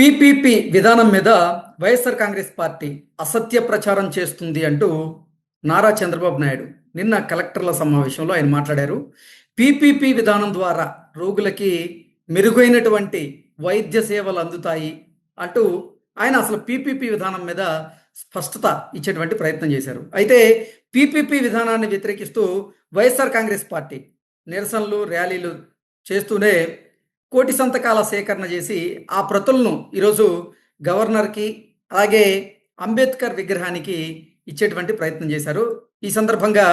PPP విధానం మీద YSR Congress party అసత్య ప్రచారం చేస్తుంది అంటూ నారా చంద్రబాబు నాయుడు నిన్న కలెక్టర్ల సమావేశంలో ఆయన మాట్లాడారు. పీపీపీ విధానం ద్వారా రోగులకి మెరుగైనటువంటి వైద్య సేవలు అందుతాయి అంటూ ఆయన అసలు పీపీపీ విధానం మీద స్పష్టత ఇచ్చేటువంటి ప్రయత్నం చేశారు. అయితే పీపీపీ విధానాన్ని వ్యతిరేకిస్తూ వైఎస్ఆర్ కాంగ్రెస్ పార్టీ నిరసనలు ర్యాలీలు చేస్తూనే కోటి సంతకాల సేకరణ చేసి ఆ ప్రతులను ఈరోజు గవర్నర్కి అలాగే అంబేద్కర్ విగ్రహానికి ఇచ్చేటువంటి ప్రయత్నం చేశారు. ఈ సందర్భంగా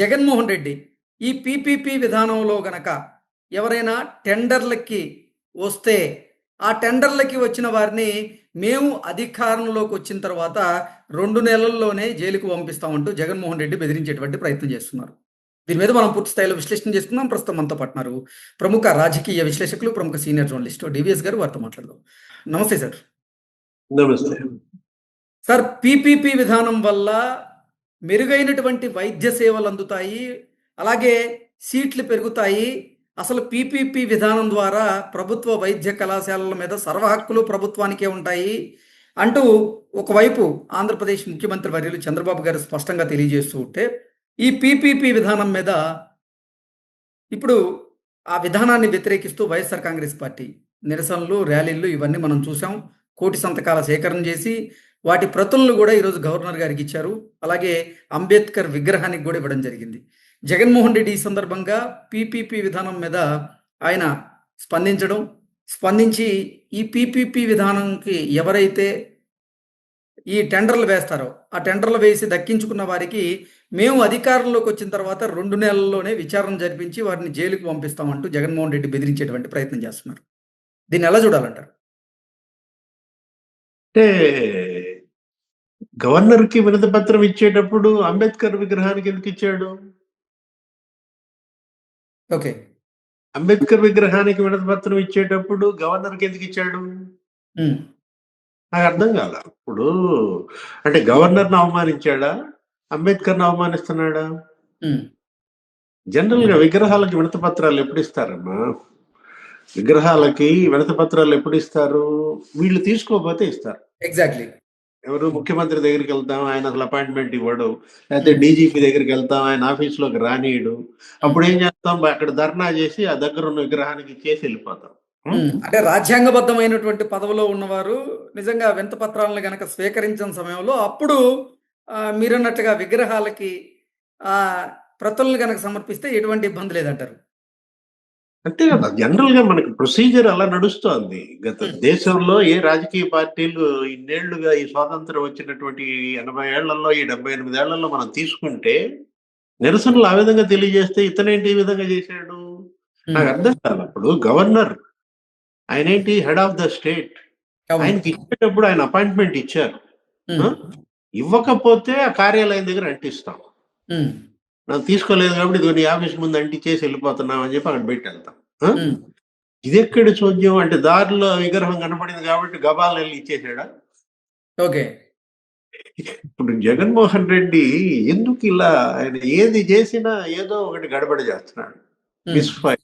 జగన్మోహన్ రెడ్డి ఈ పీపీపీ విధానంలో గనక ఎవరైనా టెండర్లకి వస్తే ఆ టెండర్లకి వచ్చిన వారిని మేము అధికారంలోకి వచ్చిన తర్వాత రెండు నెలల్లోనే జైలుకు పంపిస్తామంటూ జగన్మోహన్ రెడ్డి బెదిరించేటువంటి ప్రయత్నం చేస్తున్నారు. దీని మీద మనం పూర్తి స్థాయిలో విశ్లేషణ చేసుకుందాం. ప్రస్తుతం మనతో పట్టినారు ప్రముఖ రాజకీయ విశ్లేషకులు ప్రముఖ సీనియర్ జర్నలిస్ట్ డివిఎస్ గారు. వారితో మాట్లాడదాం. నమస్తే సార్. నమస్తే. సార్ పీపీపీ విధానం వల్ల మెరుగైనటువంటి వైద్య సేవలు అందుతాయి. అలాగే సీట్లు పెరుగుతాయి. అసలు పీపీపీ విధానం ద్వారా ప్రభుత్వ వైద్య కళాశాలల మీద సర్వ హక్కులు ప్రభుత్వానికే ఉంటాయి అంటూ ఒకవైపు ఆంధ్రప్రదేశ్ ముఖ్యమంత్రి వర్యులు చంద్రబాబు గారు స్పష్టంగా తెలియజేస్తూ ఉంటే ఈ పీపీపీ విధానం మీద ఇప్పుడు ఆ విధానాన్ని వ్యతిరేకిస్తూ వైఎస్ఆర్ కాంగ్రెస్ పార్టీ నిరసనలు ర్యాలీలు ఇవన్నీ మనం చూసాం. కోటి సంతకాల సేకరణ చేసి వాటి ప్రతులను కూడా ఈరోజు గవర్నర్ గారికి ఇచ్చారు. అలాగే అంబేద్కర్ విగ్రహానికి కూడా ఇవ్వడం జరిగింది. జగన్మోహన్ రెడ్డి ఈ సందర్భంగా పీపీపీ విధానం మీద ఆయన స్పందించడం స్పందించి ఈ పీపీపీ విధానంకి ఎవరైతే ఈ టెండర్లు వేస్తారో ఆ టెండర్లు వేసి దక్కించుకున్న వారికి మేము అధికారంలోకి వచ్చిన తర్వాత రెండు నెలల్లోనే విచారణ జరిపించి వారిని జైలుకు పంపిస్తామంటూ జగన్మోహన్ రెడ్డి బెదిరించేటువంటి ప్రయత్నం చేస్తున్నారు. దీన్ని ఎలా చూడాలంటారు? అంటే గవర్నర్కి వినతి పత్రం ఇచ్చేటప్పుడు అంబేద్కర్ విగ్రహానికి ఎందుకు ఇచ్చాడు? ఓకే. అంబేద్కర్ విగ్రహానికి వినతి పత్రం ఇచ్చేటప్పుడు గవర్నర్కి ఎందుకు ఇచ్చాడు? నాకు అర్థం కాల. ఇప్పుడు అంటే గవర్నర్ని అవమానించాడా? అంబేద్కర్ని అవమానిస్తున్నాడా? జనరల్గా విగ్రహాలకి వినతి పత్రాలు ఎప్పుడు ఇస్తారమ్మా విగ్రహాలకి వినతి పత్రాలు ఎప్పుడు ఇస్తారు వీళ్ళు తీసుకోకపోతే ఇస్తారు. ఎగ్జాక్ట్లీ ఎవరు ముఖ్యమంత్రి దగ్గరికి వెళ్తాం ఆయన అసలు అపాయింట్మెంట్ ఇవ్వడు. లేకపోతే డీజీపీ దగ్గరికి వెళ్తాం ఆయన ఆఫీస్లోకి రానియడు. అప్పుడు ఏం చేస్తాం? అక్కడ ధర్నా చేసి ఆ దగ్గర ఉన్న విగ్రహానికి ఇచ్చేసి వెళ్ళిపోతాం. అంటే రాజ్యాంగబద్ధమైనటువంటి పదవిలో ఉన్నవారు నిజంగా వింత పత్రాలను గనక స్వీకరించిన సమయంలో అప్పుడు మీరన్నట్టుగా విగ్రహాలకి ఆ ప్రతులను గనక సమర్పిస్తే ఎటువంటి ఇబ్బంది లేదంటారు? అంతే కదా. జనరల్గా మనకి ప్రొసీజర్ అలా నడుస్తోంది. గత. దేశంలో ఏ రాజకీయ పార్టీలు ఇన్నేళ్ళుగా ఈ స్వాతంత్రం వచ్చినటువంటి ఎనభై ఏళ్ళలో ఈ డెబ్బై ఎనిమిది ఏళ్ళలో మనం తీసుకుంటే నిరసనలు ఆ విధంగా తెలియజేస్తే ఇతనేంటి ఈ విధంగా చేశాడు? నాకు అర్థం కాదు. అప్పుడు గవర్నర్ ఆయన ఏంటి హెడ్ ఆఫ్ ద స్టేట్. ఆయనకి ఇచ్చేటప్పుడు ఆయన అపాయింట్మెంట్ ఇచ్చారు? ఇవ్వకపోతే ఆ కార్యాలయం దగ్గర అంటిస్తాం. నాకు తీసుకోలేదు కాబట్టి ఇదిగో నీ ఆఫీస్ ముందు అంటించేసి వెళ్ళిపోతున్నాం అని చెప్పి అక్కడ పెట్టి వెళ్తాం. ఇది ఎక్కడి చోద్యం అంటే దారిలో విగ్రహం కనపడింది కాబట్టి గబాల్ వెళ్ళి ఇచ్చేసాడా? ఓకే. ఇప్పుడు జగన్మోహన్ రెడ్డి ఎందుకు ఇలా ఆయన ఏది చేసినా ఏదో ఒకటి గడబడి చేస్తున్నాడు. మిస్ ఫైర్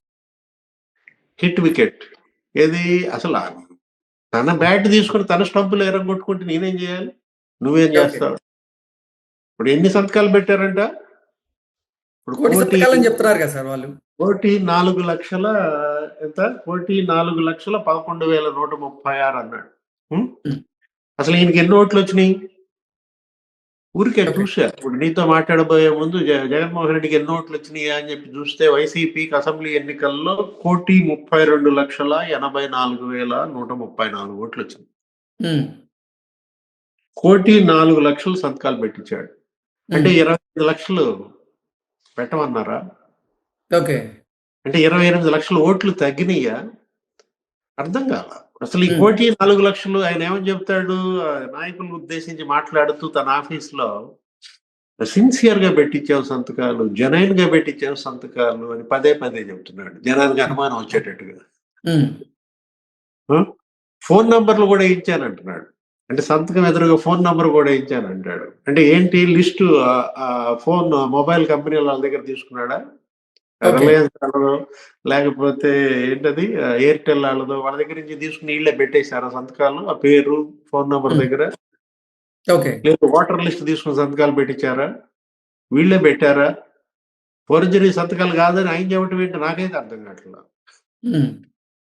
హిట్ వికెట్ ఏది? అసలు తన బ్యాట్ తీసుకుని తన స్టంపులు ఎరగొట్టుకుంటే నేనేం చేయాలి? నువ్వేం. చేస్తావు? ఇప్పుడు ఎన్ని సంతకాలు పెట్టారంట? ఇప్పుడు కోటి చెప్తున్నారు కదా సార్ వాళ్ళు. కోటి నాలుగు లక్షల ఎంత? కోటి నాలుగు లక్షల పదకొండు వేల నూట ముప్పై ఆరు అన్నాడు. అసలు ఈయనకి ఎన్ని ఓట్లు వచ్చినాయి? ఊరికే. చూసా. ఇప్పుడు నీతో మాట్లాడబోయే ముందు జగన్మోహన్ రెడ్డికి ఎన్ని ఓట్లు వచ్చినాయి అని చెప్పి చూస్తే వైసీపీకి అసెంబ్లీ ఎన్నికల్లో కోటి ముప్పై రెండు లక్షల ఎనభై నాలుగు వేల నూట ముప్పై నాలుగు ఓట్లు వచ్చినాయి. కోటి నాలుగు లక్షలు సంతకాలు పెట్టించాడు. అంటే ఇరవై ఐదు లక్షలు పెట్టమన్నారా? ఓకే. అంటే ఇరవై ఎనిమిది లక్షల ఓట్లు తగ్గినాయా అర్థం కాల. అసలు ఈ. కోటి నాలుగు లక్షలు ఆయన ఏమని చెప్తాడు? నాయకులను ఉద్దేశించి మాట్లాడుతూ తన ఆఫీస్లో సిన్సియర్గా పెట్టించావు సంతకాలు జనైన్గా పెట్టించావు సంతకాలు అని పదే పదే చెప్తున్నాడు. జనానికి అనుమానం వచ్చేటట్టుగా. ఫోన్ నంబర్లు కూడా ఇచ్చానంటున్నాడు. అంటే సంతకం ఎదురుగా ఫోన్ నంబర్ కూడా ఇచ్చానంటాడు అంటే ఏంటి లిస్టు ఫోన్ మొబైల్ కంపెనీ వాళ్ళ దగ్గర తీసుకున్నాడా. రిలయన్స్ వాళ్ళదో లేకపోతే ఏంటది ఎయిర్టెల్ వాళ్ళదో వాళ్ళ దగ్గర నుంచి తీసుకుని వీళ్ళే పెట్టేశారు సంతకాలు? ఆ పేరు ఫోన్ నంబర్. దగ్గర? ఓకే. లేదు ఓటర్ లిస్ట్ తీసుకుని సంతకాలు పెట్టించారా? వీళ్ళే పెట్టారా? ఫోర్జరీ సంతకాలు కాదని ఆయన చెప్పడం ఏంటి నాకైతే అర్థం కావట్లేదు.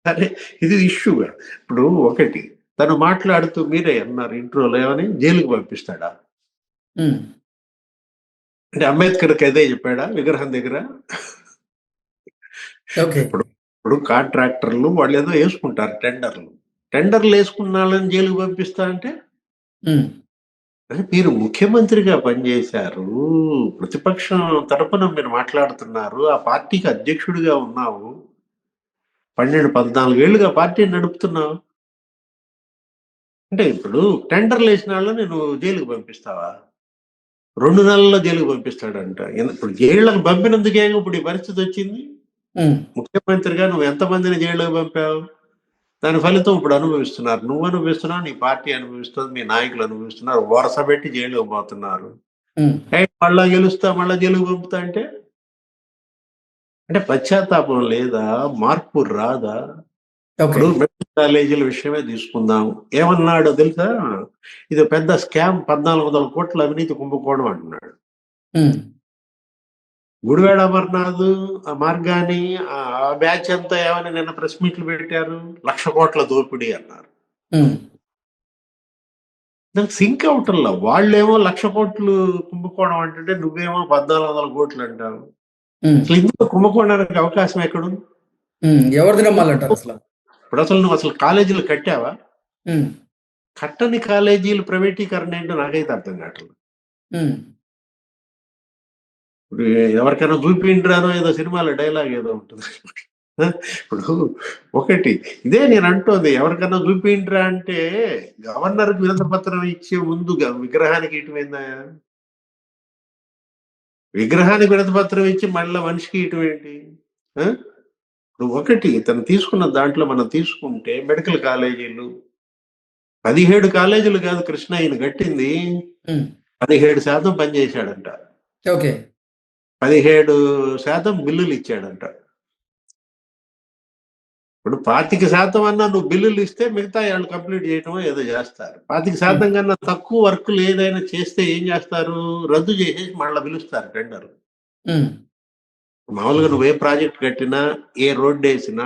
సరే ఇది ఇష్యూ. ఇప్పుడు ఒకటి తను మాట్లాడుతూ మీరే అన్నారు ఇంట్రోలో ఏమని? జైలుకి పంపిస్తాడా? అంటే అంబేద్కర్కి అదే చెప్పాడా విగ్రహం దగ్గర? ఓకే. ఇప్పుడు కాంట్రాక్టర్లు వాళ్ళు ఏదో వేసుకుంటారు టెండర్లు. టెండర్లు వేసుకున్న వాళ్ళని జైలుకి పంపిస్తా అంటే? అరే మీరు ముఖ్యమంత్రిగా పనిచేశారు ప్రతిపక్షం తరపున మీరు మాట్లాడుతున్నారు ఆ పార్టీకి అధ్యక్షుడిగా ఉన్నావు. పన్నెండు పద్నాలుగేళ్ళుగా పార్టీని నడుపుతున్నావు. అంటే ఇప్పుడు టెండర్లు వేసిన వాళ్ళని నువ్వు జైలుకి పంపిస్తావా? రెండు నెలల్లో జైలుకి పంపిస్తాడంట. ఇప్పుడు జైళ్ళకి పంపినందుకే ఇప్పుడు ఈ పరిస్థితి వచ్చింది? ముఖ్యమంత్రిగా నువ్వు ఎంతమందిని జైలుకి పంపావు? దాని ఫలితం ఇప్పుడు అనుభవిస్తున్నారు. నువ్వు అనుభవిస్తున్నావు నీ పార్టీ అనుభవిస్తుంది మీ నాయకులు అనుభవిస్తున్నారు వరుస పెట్టి జైలుకి పోతున్నారు. మళ్ళా గెలుస్తా మళ్ళా జైలుకి పంపుతా అంటే? అంటే పశ్చాత్తాపం లేదా? మార్పు రాదా? ఇప్పుడు మెడికల్ కాలేజీల విషయమే తీసుకుందాం. ఏమన్నాడు తెలుసా? ఇది పెద్ద స్కామ్ పద్నాలుగు వందల కోట్ల అవినీతి కుంభకోణం అంటున్నాడు. ఉమ్, గుడివాడ అమర్నాథ్ ఆ మార్గాని ఆ బ్యాచ్ అంతా ఏమని నిన్న ప్రెస్ మీట్లు పెట్టారు? లక్ష కోట్ల దోపిడీ అన్నారు. ఉమ్, నాకు సింక్ అవటంలా. వాళ్ళేమో లక్ష కోట్లు కుంభకోణం అంటే నువ్వేమో పద్నాలుగు వందల కోట్లు అంటావు. ఉమ్, అసలు ఇందులో కుంభకోణానికి అవకాశం ఎక్కడుంది? ఎవరిది నమ్మాలంటారు అసలు? ఇప్పుడు అసలు నువ్వు అసలు కాలేజీలు కట్టావా? కట్టని కాలేజీలు ప్రైవేటీకరణ ఏంటో నాకైతే అర్థం కావట్లేదు. ఇప్పుడు ఎవరికైనా చూపిండ్రానో ఏదో సినిమాలో డైలాగ్ ఏదో ఉంటుంది. ఇప్పుడు ఒకటి ఇదే నేను అంటోంది ఎవరికైనా చూపిండ్రా అంటే గవర్నర్ వినతి పత్రం ఇచ్చే ముందు విగ్రహానికి ఇటువైందా? విగ్రహానికి వినతి పత్రం ఇచ్చి మళ్ళీ మనిషికి ఇటువంటి? ఇప్పుడు ఒకటి తను తీసుకున్న దాంట్లో మనం తీసుకుంటే మెడికల్ కాలేజీలు పదిహేడు కాలేజీలు కాదు కృష్ణ ఈయన కట్టింది. పదిహేడు శాతం పనిచేశాడంట ఓకే. పదిహేడు శాతం బిల్లులు ఇచ్చాడంట. ఇప్పుడు పాతిక శాతం అన్నా నువ్వు బిల్లులు ఇస్తే మిగతా వాళ్ళు కంప్లీట్ చేయటమో ఏదో చేస్తారు. పాతిక శాతం కన్నా తక్కువ వర్కులు ఏదైనా చేస్తే ఏం చేస్తారు? రద్దు చేసేసి మళ్ళీ పిలుస్తారు టెండర్ మామూలుగా నువ్వు ఏ ప్రాజెక్ట్ కట్టినా ఏ రోడ్డు వేసినా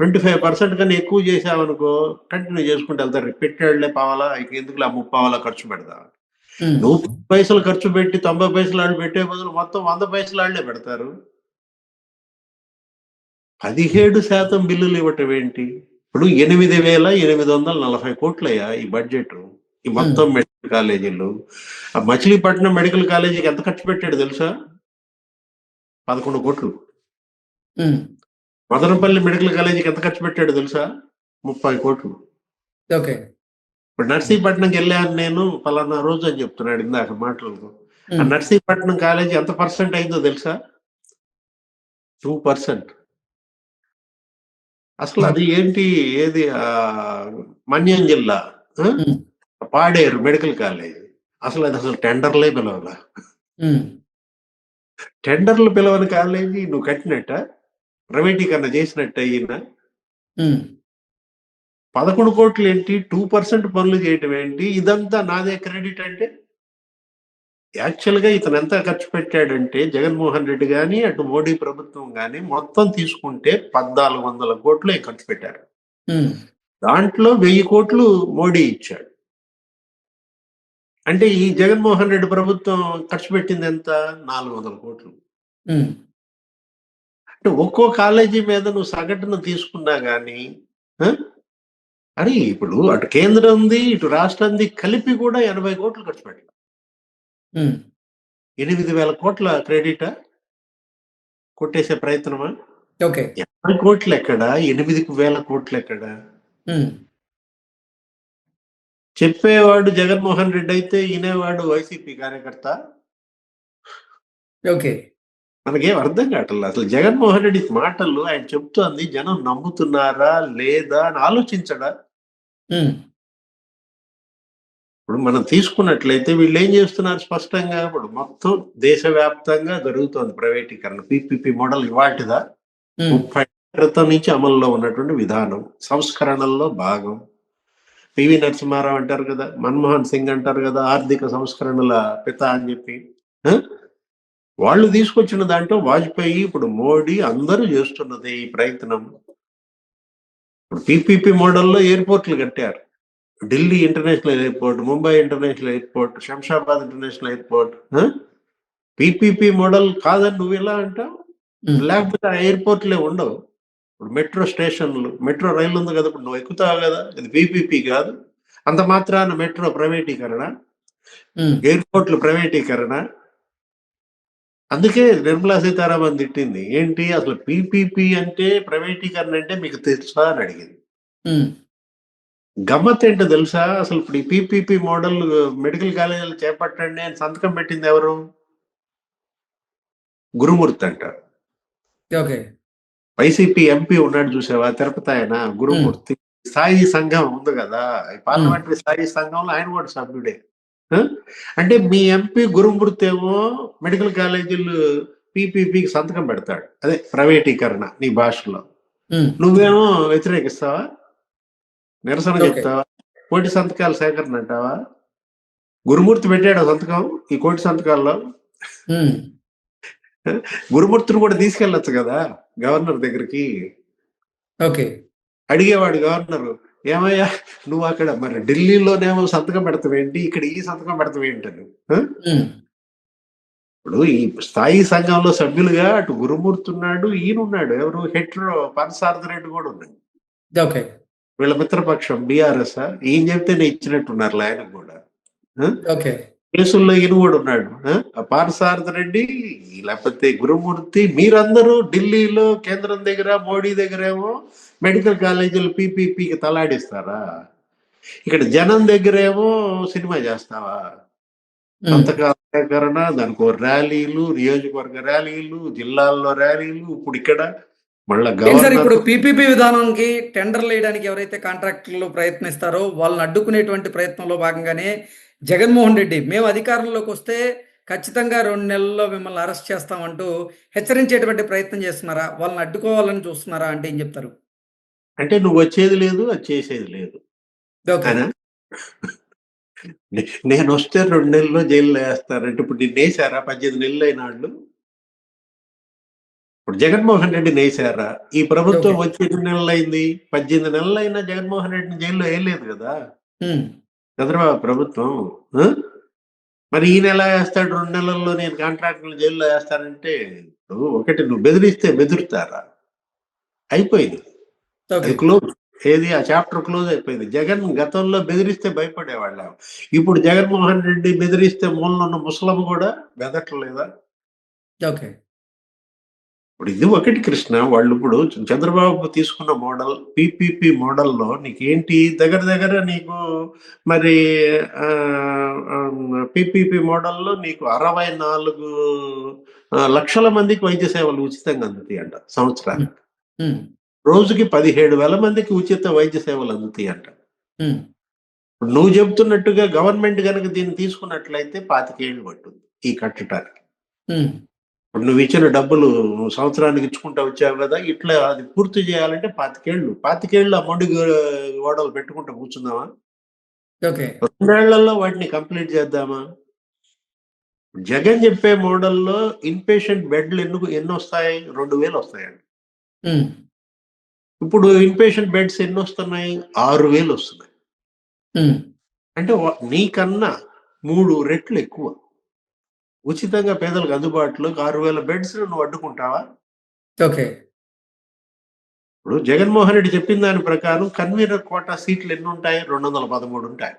ట్వంటీ ఫైవ్ పర్సెంట్ కన్నా ఎక్కువ చేసావనుకో కంటిన్యూ చేసుకుంటూ వెళ్తారు. పెట్టాడులే పావాలా ఎందుకు ఆ ముప్పావాలా ఖర్చు పెడతా నువ్వు పైసలు ఖర్చు పెట్టి తొంభై పైసలు వాళ్ళు పెట్టే బదులు మొత్తం వంద పైసలు వాళ్ళే పెడతారు. పదిహేడు శాతం బిల్లులు ఇవ్వటం ఏంటి? ఇప్పుడు ఎనిమిది వేల ఎనిమిది వందల నలభై కోట్లయ్యా ఈ బడ్జెట్ ఈ మొత్తం మెడికల్ కాలేజీలు. ఆ మచిలీపట్నం మెడికల్ కాలేజీకి ఎంత ఖర్చు పెట్టాడు తెలుసా? పదకొండు కోట్లు. మదనపల్లి మెడికల్ కాలేజీకి ఎంత ఖర్చు పెట్టాడు తెలుసా? ముప్పై కోట్లు. ఓకే. ఇప్పుడు నర్సీపట్నంకి వెళ్ళాను నేను పలానా రోజు అని చెప్తున్నాడు ఇందాక ఆ ఉమ్, నర్సీపట్నం కాలేజీ ఎంత పర్సెంట్ అయిందో తెలుసా? Two percent. అసలు అది ఏంటి? ఏది? మన్యం జిల్లా పాడేరు మెడికల్ కాలేజ్. అసలు అది అసలు టెండర్లే పిలవాల టెండర్లు పిలవని కాలేజీ నువ్వు కట్టినట్ట ప్రైవేటీకరణ చేసినట్టు పదకొండు కోట్లు ఏంటి? టూ పర్సెంట్ పనులు చేయటం ఏంటి? ఇదంతా నాదే క్రెడిట్ అంటే? యాక్చువల్గా ఇతను ఎంత ఖర్చు పెట్టాడంటే జగన్మోహన్ రెడ్డి గాని అటు మోడీ ప్రభుత్వం గాని మొత్తం తీసుకుంటే పద్నాలుగు వందల కోట్లు ఖర్చు పెట్టారు. దాంట్లో వెయ్యి కోట్లు మోడీ ఇచ్చాడు. అంటే ఈ జగన్మోహన్ రెడ్డి ప్రభుత్వం ఖర్చు పెట్టింది ఎంత? నాలుగు వందల కోట్లు. అంటే ఒక్కో కాలేజీ మీద నువ్వు సగటును తీసుకున్నా గానీ ఆ? అరే ఇప్పుడు అటు కేంద్రం ఉంది ఇటు రాష్ట్రంది కలిపి కూడా ఎనభై కోట్లు ఖర్చు పెట్టారు ఉమ్, ఎనిమిది వేల కోట్ల క్రెడిటా? కొట్టేసే ప్రయత్నమా? ఓకే. ఎనభై కోట్లు ఎక్కడా ఎనిమిది వేల కోట్లు ఎక్కడా చెప్పేవాడు జగన్మోహన్ రెడ్డి అయితే ఈనేవాడు వైసీపీ కార్యకర్త? ఓకే. మనకేం అర్థం కావట్లేదు అసలు. జగన్మోహన్ రెడ్డి మాటలు ఆయన చెప్తోంది జనం నమ్ముతున్నారా లేదా అని ఆలోచించడా? ఇప్పుడు మనం తీసుకున్నట్లయితే వీళ్ళు ఏం చేస్తున్నారు స్పష్టంగా? ఇప్పుడు మొత్తం దేశవ్యాప్తంగా జరుగుతోంది ప్రైవేటీకరణ. పీపీపీ మోడల్ ఇవాటిదా ముప్పై క్రితం నుంచి అమల్లో ఉన్నటువంటి విధానం సంస్కరణల్లో భాగం. పివి నరసింహారావు అంటారు కదా మన్మోహన్ సింగ్ అంటారు కదా ఆర్థిక సంస్కరణల పిత అని చెప్పి? వాళ్ళు తీసుకొచ్చిన దాంట్లో వాజ్పేయి ఇప్పుడు మోడీ అందరూ చేస్తున్నది ఈ ప్రయత్నం. ఇప్పుడు పీపీపీ మోడల్లో ఎయిర్పోర్ట్లు కట్టారు. Delhi international airport Mumbai international airport Shamshabad international airport PPP model కాదని నువ్వు ఎలా అంటావు? లేకపోతే ఆ ఎయిర్పోర్ట్లే ఉండవు. ఇప్పుడు మెట్రో స్టేషన్లు మెట్రో రైలు ఉంది కదా ఇప్పుడు నువ్వు ఎక్కుతావు కదా ఇది పీపీపీ కాదు. అంత మాత్రాన మెట్రో ప్రైవేటీకరణ ఎయిర్పోర్ట్లు ప్రైవేటీకరణ. అందుకే నిర్మలా సీతారామన్ తిట్టింది ఏంటి అసలు పీపీపీ అంటే ప్రైవేటీకరణ అంటే మీకు తెలుసా అని అడిగింది. గమ్మత్ ఏంటో తెలుసా? అసలు ఇప్పుడు ఈ పీపీపీ మోడల్ మెడికల్ కాలేజీలు చేపట్టండి అని సంతకం పెట్టింది ఎవరు? గురుమూర్తి అంటారు ఓకే. వైసీపీ ఎంపీ ఉన్నాడు చూసావా? తిరుపతి ఆయన గురుమూర్తి. స్థాయి సంఘం ఉంది కదా? పార్లమెంటరీ స్థాయి సంఘంలో ఆయన కూడా సభ్యుడే? అంటే మీ ఎంపీ గురుమూర్తి ఏమో మెడికల్ కాలేజీలు పీపీపీకి సంతకం పెడతాడు. అదే ప్రైవేటీకరణ నీ భాషలో. నువ్వేమో వ్యతిరేకిస్తావా? నిరసన. చెప్తావా? కోటి సంతకాల సేకరణ అంటావా? గురుమూర్తి పెట్టాడు సంతకం ఈ కోటి సంతకాల్లో. గురుమూర్తిని కూడా తీసుకెళ్ళొచ్చు కదా గవర్నర్ దగ్గరికి? ఓకే. అడిగేవాడు గవర్నర్ ఏమయ్యా నువ్వు అక్కడ మరి ఢిల్లీలోనేమో సంతకం పెడతావేంటి? ఇక్కడ ఈ సంతకం పెడతావేంటి ఇప్పుడు ఈ స్థాయి సంఘంలో సభ్యులుగా అటు గురుమూర్తి ఉన్నాడు ఈయన ఉన్నాడు ఎవరు? హెట్రో పార్థసారథి రెడ్డి కూడా ఉన్నాడు. ఓకే. వీళ్ళ మిత్రపక్షం బీఆర్ఎస్ ఈయన చెప్తేనే ఇచ్చినట్టున్నారు ఆయనకు కూడా? ఓకే. కేసుల్లో ఈయన కూడా ఉన్నాడు పార్థసారథి రెడ్డి లేకపోతే గురుమూర్తి మీరందరూ ఢిల్లీలో కేంద్రం దగ్గర మోడీ దగ్గర ఏమో మెడికల్ కాలేజీలు పీపీపీకి తలాడిస్తారా? ఇక్కడ జనం దగ్గర ఏమో సినిమా చేస్తావా? సేకరణ దానికి ర్యాలీలు నియోజకవర్గ ర్యాలీలు జిల్లాల్లో ర్యాలీలు ఇప్పుడు ఇక్కడ మళ్ళా ఇప్పుడు పీపీపీ విధానానికి టెండర్లు వేయడానికి ఎవరైతే కాంట్రాక్టర్లు ప్రయత్నిస్తారో వాళ్ళని అడ్డుకునేటువంటి ప్రయత్నంలో భాగంగానే జగన్మోహన్ రెడ్డి మేము అధికారంలోకి వస్తే ఖచ్చితంగా రెండు నెలల్లో మిమ్మల్ని అరెస్ట్ చేస్తామంటూ హెచ్చరించేటువంటి ప్రయత్నం చేస్తున్నారా? వాళ్ళని అడ్డుకోవాలని చూస్తున్నారా అంటే ఏం చెప్తారు? అంటే నువ్వు వచ్చేది లేదు అది చేసేది లేదు. నేను వస్తే రెండు నెలల్లో జైల్లో వేస్తారంటే ఇప్పుడు నిన్ను వేసారా పద్దెనిమిది నెలలు అయిన వాళ్ళు. ఇప్పుడు జగన్మోహన్ రెడ్డిని వేసారా ఈ ప్రభుత్వం. వచ్చి ఎన్ని నెలలు అయింది? పద్దెనిమిది నెలలు అయినా జగన్మోహన్ రెడ్డిని జైల్లో వేయలేదు కదా? చంద్రబాబు ప్రభుత్వం? మరి ఈయన ఎలా వేస్తాడు రెండు నెలల్లో నేను కాంట్రాక్టులు జైల్లో వేస్తానంటే ఒకటి నువ్వు బెదిరిస్తే బెదురుతారా? అయిపోయింది. అది క్లోజ్. ఏది? ఆ చాప్టర్ క్లోజ్ అయిపోయింది. జగన్ గతంలో బెదిరిస్తే భయపడేవాళ్ళం. ఇప్పుడు జగన్మోహన్ రెడ్డి బెదిరిస్తే మూలన ఉన్న ముసలం కూడా బెదట్లేదా ఓకే. ఇప్పుడు ఇది ఒకటి కృష్ణ వాళ్ళు ఇప్పుడు చంద్రబాబు తీసుకున్న మోడల్ పిపిపి మోడల్లో నీకేంటి? దగ్గర దగ్గర నీకు మరి పిపిపి మోడల్లో నీకు అరవై నాలుగు లక్షల మందికి వైద్య సేవలు ఉచితంగా అందుతాయి అంట సంవత్సరానికి రోజుకి పదిహేడు వేల మందికి ఉచిత వైద్య సేవలు అందుతాయి అంట నువ్వు చెబుతున్నట్టుగా గవర్నమెంట్ కనుక దీన్ని తీసుకున్నట్లయితే పాతికేళ్ళు పట్టుంది ఈ కట్టడానికి. ఇప్పుడు నువ్వు ఇచ్చిన డబ్బులు నువ్వు సంవత్సరానికి ఇచ్చుకుంటా వచ్చావు కదా ఇట్లా అది పూర్తి చేయాలంటే పాతికేళ్ళు. పాతికేళ్ళు ఆ మొండి గోడలు పెట్టుకుంటా కూర్చుందామా? ఓకే. రెండేళ్ళలో వాటిని కంప్లీట్ చేద్దామా? జగన్ చెప్పే మోడల్లో ఇన్పేషెంట్ బెడ్లు ఎన్ని ఎన్ని వస్తాయి రెండు వేలు వస్తాయండి. ఇప్పుడు ఇన్పేషెంట్ బెడ్స్ ఎన్ని వస్తున్నాయి ఆరు వేలు వస్తున్నాయి. అంటే నీకన్నా మూడు రెట్లు ఎక్కువ. ఉచితంగా పేదలకు అందుబాటులో ఆరు వేల బెడ్స్ నువ్వు అడ్డుకుంటావా? ఓకే. ఇప్పుడు జగన్మోహన్ రెడ్డి చెప్పిన దాని ప్రకారం కన్వీనర్ కోటా సీట్లు ఎన్ని ఉంటాయి రెండు వందల పదమూడు ఉంటాయి.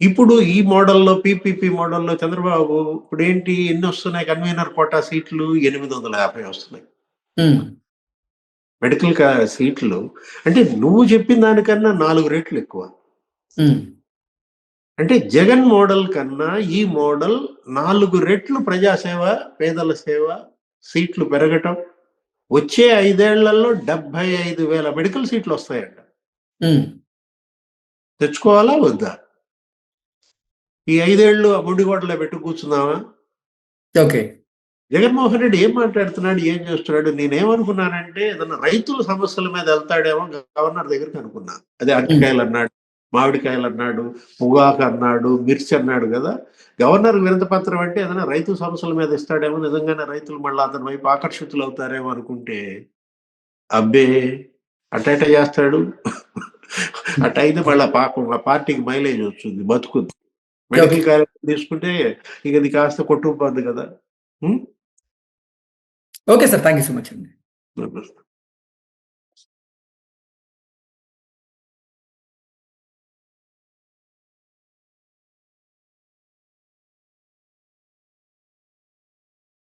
ఇప్పుడు ఈ మోడల్లో పీపీపీ మోడల్లో చంద్రబాబు ఇప్పుడు ఏంటి ఎన్ని వస్తున్నాయి కన్వీనర్ కోటా సీట్లు? ఎనిమిది వందల యాభై వస్తున్నాయి. మెడికల్ సీట్లు. అంటే నువ్వు చెప్పిన దానికన్నా నాలుగు రెట్లు ఎక్కువ. అంటే జగన్ మోడల్ కన్నా ఈ మోడల్ నాలుగు రెట్లు ప్రజాసేవ పేదల సేవ సీట్లు పెరగటం. వచ్చే ఐదేళ్ళలో డెబ్బై ఐదు వేల మెడికల్ సీట్లు వస్తాయంట. తెచ్చుకోవాలా వద్దా? ఈ ఐదేళ్ళు ఆ ముండిగోడలో పెట్టి కూర్చున్నావా ఓకే. జగన్మోహన్ రెడ్డి ఏం మాట్లాడుతున్నాడు ఏం చేస్తున్నాడు? నేనేమనుకున్నానంటే ఏదన్నా రైతుల సమస్యల మీద వెళ్తాడేమో గవర్నర్ దగ్గరికి అనుకున్నా. అదే అరటికాయలు అన్నాడు. మామిడికాయలు అన్నాడు పొగాకు అన్నాడు మిర్చి అన్నాడు కదా. గవర్నర్ వినతి పత్రం అంటే ఏదైనా రైతు సమస్యల మీద ఇస్తాడేమో నిజంగానే రైతులు మళ్ళీ అతని వైపు ఆకర్షితులు అవుతారేమో అనుకుంటే అబ్బే అటైట చేస్తాడు. అట అయితే మళ్ళీ పాపం ఆ పార్టీకి మైలేజ్ వస్తుంది బతుకుద్ది. మెడికల్ కాలేజ్ తీసుకుంటే ఇక ఇది కాస్త కొట్టుకుపోద్ది కదా? Okay sir thank you so much అండి. నమస్తే.